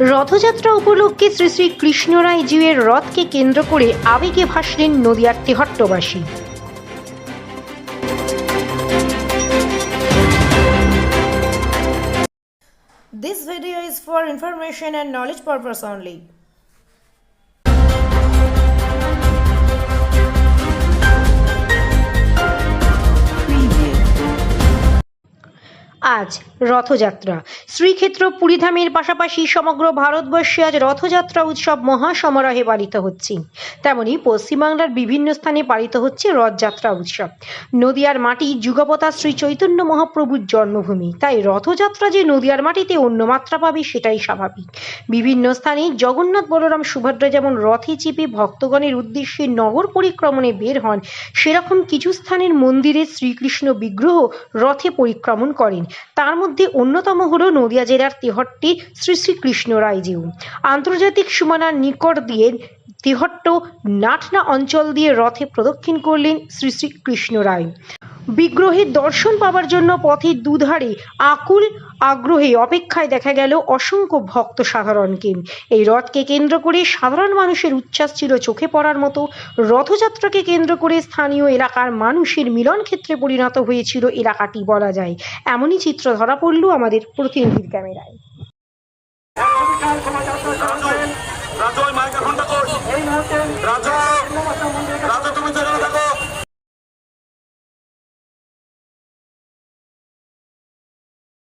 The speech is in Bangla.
রথযাত্রা উপলক্ষে শ্রী শ্রী কৃষ্ণ রায়জীবের রথকে কেন্দ্র করে আবেগে ভাসলেন নদিয়ার তেহট্টবাসী This video is for information and knowledge purpose only. আজ রথযাত্রা। শ্রীক্ষেত্র পুরীধামের পাশাপাশি সমগ্র ভারতবর্ষে আজ রথযাত্রা উৎসব মহাসমারোহে পালিত হচ্ছে। তেমনি পশ্চিমবাংলার বিভিন্ন স্থানে পালিত হচ্ছে রথযাত্রা উৎসব। নদিয়ার মাটি যুগপতা শ্রী চৈতন্য মহাপ্রভুর জন্মভূমি। তাই রথযাত্রা যে নদিয়ার মাটিতে অন্য মাত্রা পাবে সেটাই স্বাভাবিক। বিভিন্ন স্থানে জগন্নাথ বলরাম সুভদ্রা যেমন রথে চেপে ভক্তগণের উদ্দেশ্যে নগর পরিক্রমণে বের হন, সেরকম কিছু স্থানের মন্দিরে শ্রীকৃষ্ণ বিগ্রহ রথে পরিক্রমণ করেন। তার মধ্যে অন্যতম হল নদিয়া জেলার তেহট্টি শ্রী শ্রীকৃষ্ণ রায়জিউ। আন্তর্জাতিক সীমানার নিকট দিয়ে তেহট্ট নাটনা অঞ্চল দিয়ে রথে প্রদক্ষিণ করলেন শ্রী শ্রীকৃষ্ণ রায়। বিগ্রহের দর্শন পাওয়ার জন্য পথের দুধারে আকুল আগ্রহে অপেক্ষায় দেখা গেল অসংখ্য ভক্ত সাধারণকে। এই রথকে কেন্দ্র করে সাধারণ মানুষের উচ্ছ্বাস ছিল চোখে পড়ার মতো। রথযাত্রাকে কেন্দ্র করে স্থানীয় এলাকার মানুষের মিলন ক্ষেত্রে পরিণত হয়েছিল এলাকাটি বলা যায়। এমনই চিত্র ধরা পড়ল আমাদের প্রতিনিধির ক্যামেরায়। রাজয়